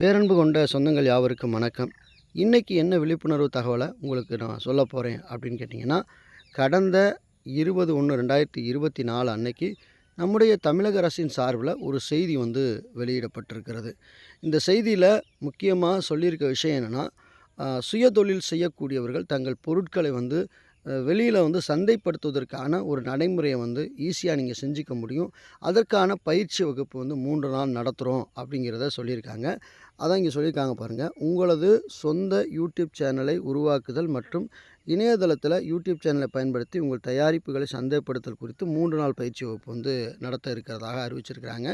பேரன்பு கொண்ட சொந்தங்கள் யாவருக்கும் வணக்கம். இன்றைக்கி என்ன விழிப்புணர்வு தகவலை உங்களுக்கு நான் சொல்ல போகிறேன் அப்படின்னு கேட்டிங்கன்னா கடந்த இருபது ஒன்று ரெண்டாயிரத்தி இருபத்தி நாலு அன்னைக்கு நம்முடைய தமிழக அரசின் சார்பில் ஒரு செய்தி வந்து வெளியிடப்பட்டிருக்கிறது. இந்த செய்தியில் முக்கியமாக சொல்லியிருக்க விஷயம் என்னென்னா சுயதொழில் செய்யக்கூடியவர்கள் தங்கள் பொருட்களை வந்து வெளியில் வந்து சந்தைப்படுத்துவதற்கான ஒரு நடைமுறையை வந்து ஈஸியாக நீங்கள் செஞ்சுக்க முடியும். அதற்கான பயிற்சி வகுப்பு வந்து மூன்று நாள் நடத்துகிறோம் அப்படிங்கிறத சொல்லியிருக்காங்க. அதான் இங்கே சொல்லியிருக்காங்க பாருங்கள் உங்களது சொந்த யூடியூப் சேனலை உருவாக்குதல் மற்றும் இணையதளத்தில் யூடியூப் சேனலை பயன்படுத்தி உங்கள் தயாரிப்புகளை சந்தைப்படுத்தல் குறித்து மூன்று நாள் பயிற்சி வகுப்பு வந்து நடத்த இருக்கிறதாக அறிவிச்சிருக்கிறாங்க.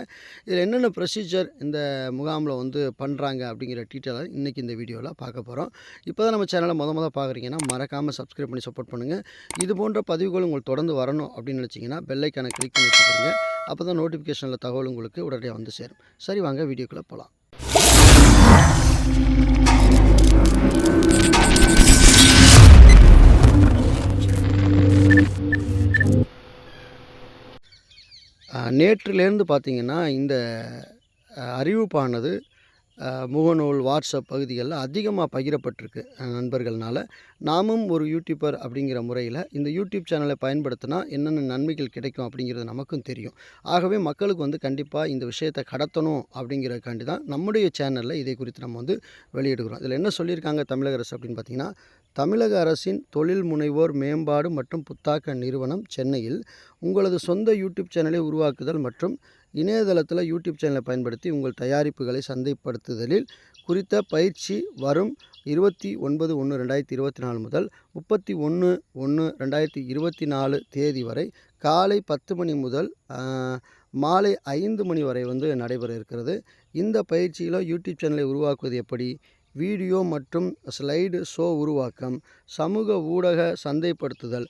இதில் என்னென்ன ப்ரொசீஜர் இந்த முகாமில் வந்து பண்ணுறாங்க அப்படிங்கிற டீட்டெயிலை இன்றைக்கி இந்த வீடியோவில் பார்க்க போகிறோம் இப்போ தான் நம்ம சேனலை முத முத பார்க்குறீங்கன்னா மறக்காமல் சப்ஸ்கிரைப் பண்ணி சப்போர்ட் பண்ணுங்கள் இது போன்ற பதிவுகள் உங்களுக்கு தொடர்ந்து வரணும் அப்படின்னு நினச்சிங்கன்னா பெல்லைக்கான கிளிக் பண்ணி வச்சுக்கிறீங்க அப்போ தான் நோட்டிஃபிகேஷனில் தகவல் உங்களுக்கு உடனடியாக வந்து சேரும். சரி வாங்க வீடியோக்குள்ளே போகலாம் நேற்றுலேருந்து பார்த்திங்கன்னா இந்த அறிவிப்பானது முகநூல் வாட்ஸ்அப் பகுதிகளில் அதிகமாக பகிரப்பட்டிருக்கு நண்பர்கள்னால். நாமும் ஒரு யூடியூபர் அப்படிங்கிற முறையில் இந்த யூடியூப் சேனலை பயன்படுத்தினா என்னென்ன நன்மைகள் கிடைக்கும் அப்படிங்கிறது நமக்கும் தெரியும். ஆகவே மக்களுக்கு வந்து கண்டிப்பாக இந்த விஷயத்தை கடத்தணும் அப்படிங்கிறதுக்காண்டி தான் நம்முடைய சேனலில் இதை குறித்து நம்ம வந்து வெளியிடுகிறோம். இதில் என்ன சொல்லியிருக்காங்க தமிழக அரசு அப்படின்னு பார்த்திங்கன்னா தமிழக அரசின் தொழில் முனைவோர் மேம்பாடு மற்றும் புத்தாக்க நிறுவனம் சென்னையில் உங்களது சொந்த யூடியூப் சேனலை உருவாக்குதல் மற்றும் இணையதளத்தில் யூடியூப் சேனலை பயன்படுத்தி உங்கள் தயாரிப்புகளை சந்தைப்படுத்துதலில் குறித்த பயிற்சி வரும் இருபத்தி ஒன்பது ஒன்று ரெண்டாயிரத்தி இருபத்தி நாலு முதல் முப்பத்தி ஒன்று ஒன்று ரெண்டாயிரத்தி இருபத்தி நாலு தேதி வரை காலை பத்து மணி முதல் மாலை ஐந்து மணி வரை வந்து நடைபெற இருக்கிறது. இந்த பயிற்சியில் யூடியூப் சேனலை உருவாக்குவது எப்படி? வீடியோ மற்றும் ஸ்லைடு ஷோ உருவாக்கம் சமூக ஊடக சந்தைப்படுத்துதல்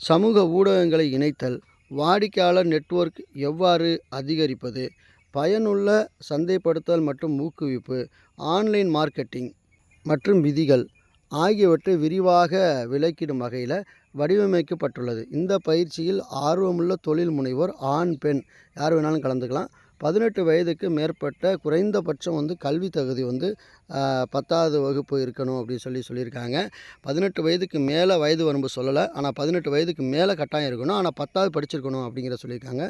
சமூக ஊடகங்களை இணைத்தல் வாடிக்கையாளர் நெட்வொர்க் எவ்வாறு அதிகரிப்பது? பயனுள்ள சந்தைப்படுத்தல் மற்றும் ஊக்குவிப்பு ஆன்லைன் மார்க்கெட்டிங் மற்றும் விதிகள் ஆகியவற்றை விரிவாக விளக்கிடும் வகையில் வடிவமைக்கப்பட்டுள்ளது. இந்த பயிற்சியில் ஆர்வமுள்ள தொழில் முனைவோர் ஆண் பெண் யார் வேணாலும் கலந்துக்கலாம். பதினெட்டு வயதுக்கு மேற்பட்ட குறைந்தபட்சம் வந்து கல்வி தகுதி வந்து பத்தாவது வகுப்பு இருக்கணும் அப்படின்னு சொல்லி சொல்லியிருக்காங்க. பதினெட்டு வயதுக்கு மேலே வயது வரம்பு சொல்லலை. ஆனால் பதினெட்டு வயதுக்கு மேலே கட்டாயம் இருக்கணும். ஆனால் பத்தாவது படிச்சிருக்கணும் அப்படிங்கிற சொல்லியிருக்காங்க.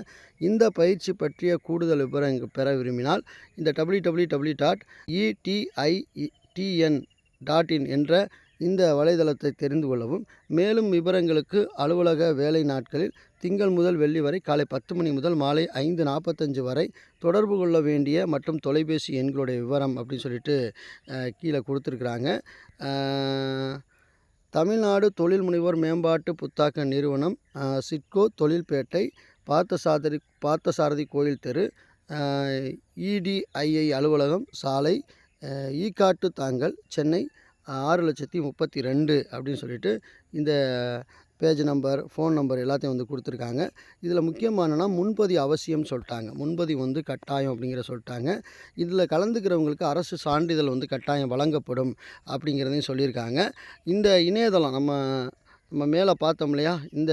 இந்த பயிற்சி பற்றிய கூடுதல் விவரம் பெற விரும்பினால் இந்த W W W dot ETITN dot in என்ற இந்த வலைதளத்தை தெரிந்து கொள்ளவும். மேலும் விவரங்களுக்கு அலுவலக வேலை நாட்களில் திங்கள் முதல் வெள்ளி வரை காலை பத்து மணி முதல் மாலை ஐந்து நாற்பத்தஞ்சு வரை தொடர்பு கொள்ள வேண்டிய மற்றும் தொலைபேசி எண்களுடைய விவரம் அப்படின்னு சொல்லிட்டு கீழே கொடுத்துருக்குறாங்க. தமிழ்நாடு தொழில் முனைவோர் மேம்பாட்டு புத்தாக்க நிறுவனம் சிட்கோ தொழில்பேட்டை பார்த்தசாரதி பார்த்தசாரதி கோயில் தெரு இடிஐஐ அலுவலகம் சாலை ஈக்காட்டு தாங்கல் சென்னை ஆறு லட்சத்தி முப்பத்தி ரெண்டு அப்படின்னு சொல்லிட்டு இந்த பேஜ் நம்பர் ஃபோன் நம்பர் எல்லாத்தையும் வந்து கொடுத்துருக்காங்க. இதில் முக்கியமானனா முன்பதிவு அவசியம் சொல்லிட்டாங்க. முன்பதிவு வந்து கட்டாயம் அப்படிங்கிற சொல்லிட்டாங்க. இதில் கலந்துக்கிறவங்களுக்கு அரசு சான்றிதழ் வந்து கட்டாயம் வழங்கப்படும் அப்படிங்கிறதையும் சொல்லியிருக்காங்க. இந்த இணையதளம் நம்ம நம்ம மேலே பார்த்தோம் இல்லையா? இந்த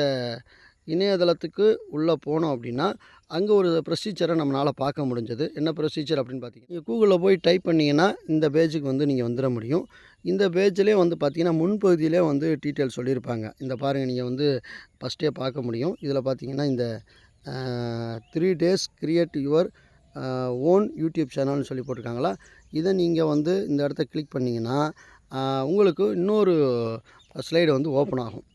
இணையதளத்துக்கு உள்ளே போனோம் அப்படின்னா அங்கே ஒரு ப்ரொசீஜரை நம்மளால் பார்க்க முடிஞ்சது. என்ன ப்ரொசீஜர் அப்படின்னு பார்த்தீங்கன்னா நீங்கள் கூகுளில் போய் டைப் பண்ணிங்கன்னா இந்த பேஜுக்கு வந்து நீங்கள் வந்துட முடியும். இந்த பேஜ்லேயே வந்து பார்த்திங்கன்னா முன்பகுதியிலே வந்து டீட்டெயில் சொல்லியிருப்பாங்க. இந்த பாருங்கள் நீங்கள் வந்து ஃபஸ்ட்டே பார்க்க முடியும். இதில் பார்த்தீங்கன்னா இந்த three days create your own YouTube சேனல்னு சொல்லி போட்டிருக்காங்களா? இதை நீங்கள் வந்து இந்த இடத்த கிளிக் பண்ணிங்கன்னா உங்களுக்கு இன்னொரு ஸ்லைடு வந்து ஓப்பன் ஆகும்.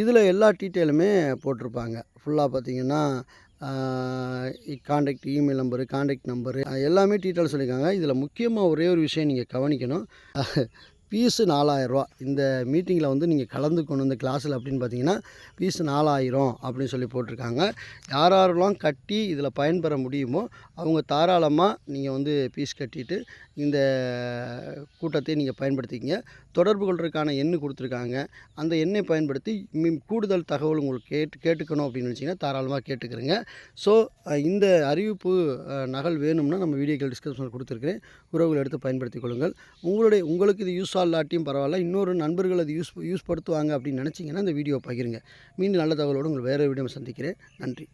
இதில் எல்லா டீட்டெயிலுமே போட்டிருப்பாங்க. ஃபுல்லாக பார்த்தீங்கன்னா contact email number contact number எல்லாமே டீட்டெயில் சொல்லியிருக்காங்க. இதில் முக்கியமாக ஒரே ஒரு விஷயம் நீங்கள் கவனிக்கணும். ஃபீஸு நாலாயிரரூவா. இந்த மீட்டிங்கில் வந்து நீங்கள் கலந்துக்கணும் இந்த கிளாஸில் அப்படின்னு பார்த்தீங்கன்னா ஃபீஸு நாலாயிரம் அப்படின்னு சொல்லி போட்டிருக்காங்க. யார் யாரெல்லாம் கட்டி இதில் பயன்பெற முடியுமோ அவங்க தாராளமாக நீங்கள் வந்து ஃபீஸ் கட்டிட்டு இந்த கூட்டத்தை நீங்கள் பயன்படுத்திக்கிங்க. தொடர்பு கொள்றதுக்கான எண்ணு கொடுத்துருக்காங்க. அந்த எண்ணை பயன்படுத்தி கூடுதல் தகவல் உங்களுக்கு கேட்டு கேட்டுக்கணும் அப்படின்னு நினச்சிங்கன்னா தாராளமாக கேட்டுக்கிறேங்க. ஸோ இந்த அறிவிப்பு நகல் வேணும்னா நம்ம வீடியோக்கள் டிஸ்கிரிப்ஷனில் கொடுத்துருக்குறேன். உறவுகள் எடுத்து பயன்படுத்தி கொள்ளுங்கள். உங்களுடைய உங்களுக்கு இது யூஸ் இல்லாட்டியும் பரவாயில்ல. இன்னொரு நண்பர்கள் அது யூஸ் யூஸ் படுத்துவாங்க அப்படின்னு நினச்சிங்கன்னா இந்த வீடியோ பகிருங்க. மீண்டும் நல்ல தகவலோடு உங்களை வேறு வீடியோ சந்திக்கிறேன். நன்றி.